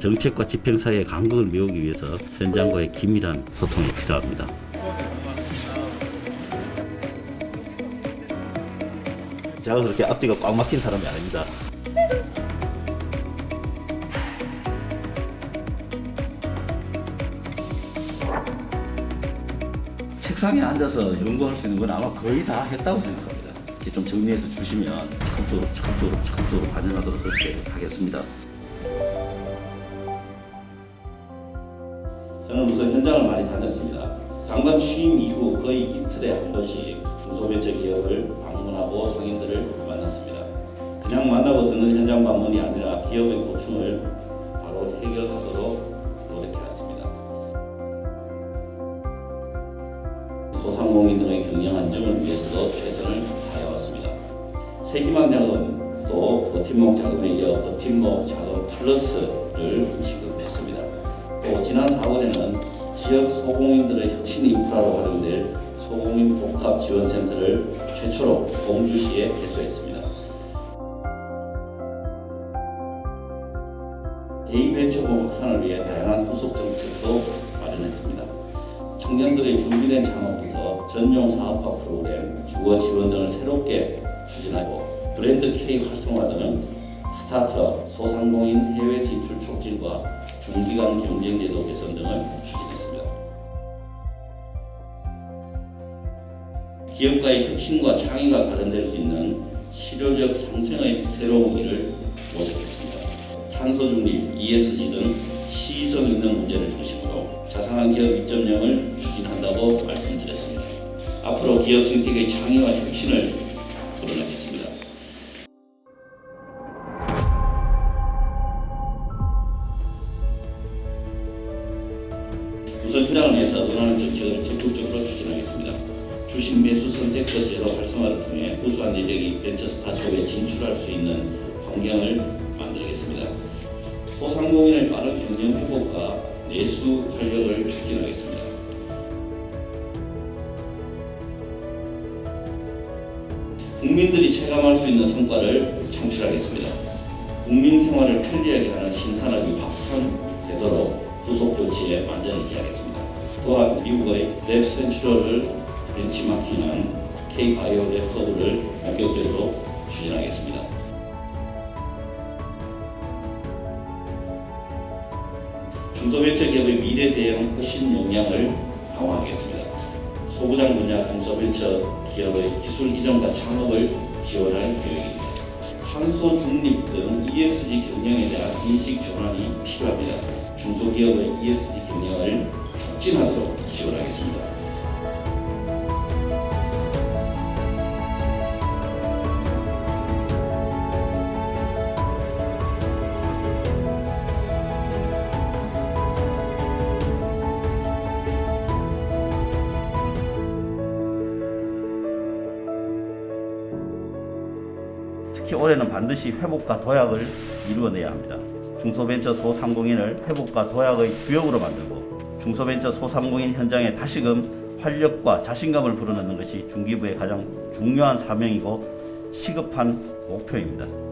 정책과 집행 사이의 간극을 메우기 위해서 현장과의 긴밀한 소통이 필요합니다. 제가 그렇게 앞뒤가 꽉 막힌 사람이 아닙니다. 책상에 앉아서 연구할 수 있는 건 아마 거의 다 했다고 생각합니다. 이렇게 좀 정리해서 주시면 적극적으로, 적극적으로, 적극적으로 반영하도록 그렇게 하겠습니다. 저는 우선 현장을 많이 다녔습니다. 장관 취임 이후 거의 이틀에 한 번씩 중소벤처 기업을 방문하고 상인들을 만났습니다. 그냥 만나고 듣는 현장 방문이 아니라 기업의 고충을 바로 해결하도록 노력해왔습니다. 소상공인 등의 경영 안정을 위해서도 최선을. 새희망장은 또 버팀목 자금에 이어 버팀목 자금 플러스를 지급했습니다. 또 지난 4월에는 지역 소공인들의 혁신 인프라로 활용될 소공인 복합 지원센터를 최초로 공주시에 개소했습니다. 제2벤처부 확산을 위해 다양한 후속 정책도 마련했습니다. 청년들의 준비된 창업부터 전용 사업화 프로그램, 주거 지원 등을 새롭게 추진하고 브랜드 K 활성화 등 스타트업, 소상공인 해외 진출 촉진과 중기간 경쟁제도 개선 등을 추진했습니다. 기업가의 혁신과 창의가 발현될 수 있는 실효적 상생의 새로운 길을 모색했습니다. 탄소 중립, ESG 등 시의성 있는 문제를 중심으로 자상한 기업 2.0을 추진한다고 말씀드렸습니다. 앞으로 기업 생태계의 창의와 혁신을 불어넣겠습니다. 우선 현장을 위해서 원하는 정책을 적극적으로 추진하겠습니다. 주식 매수 선택과 제로 활성화를 통해 우수한 인력이 벤처 스타트업에 진출할 수 있는 환경을 만들겠습니다. 소상공인의 빠른 경영 회복과 내수 활력을 촉진하겠습니다. 국민들이 체감할 수 있는 성과를 창출하겠습니다. 국민 생활을 편리하게 하는 신산업이 확산되도록 후속 조치에 만전을 기하겠습니다. 또한 미국의 랩 센츄럴을 벤치마킹한 K-바이오 랩 허브를 본격적으로 추진하겠습니다. 중소벤처기업의 미래 대응 혁신 역량을 강화하겠습니다. 소부장 분야 중소벤처 기업의 기술 이전과 창업을 지원할 계획입니다. 탄소 중립 등 ESG 경영에 대한 인식 전환이 필요합니다. 중소기업의 ESG 경영을 촉진하도록 지원하겠습니다. 특히 올해는 반드시 회복과 도약을 이루어내야 합니다. 중소벤처 소상공인을 회복과 도약의 주역으로 만들고 중소벤처 소상공인 현장에 다시금 활력과 자신감을 불어넣는 것이 중기부의 가장 중요한 사명이고 시급한 목표입니다.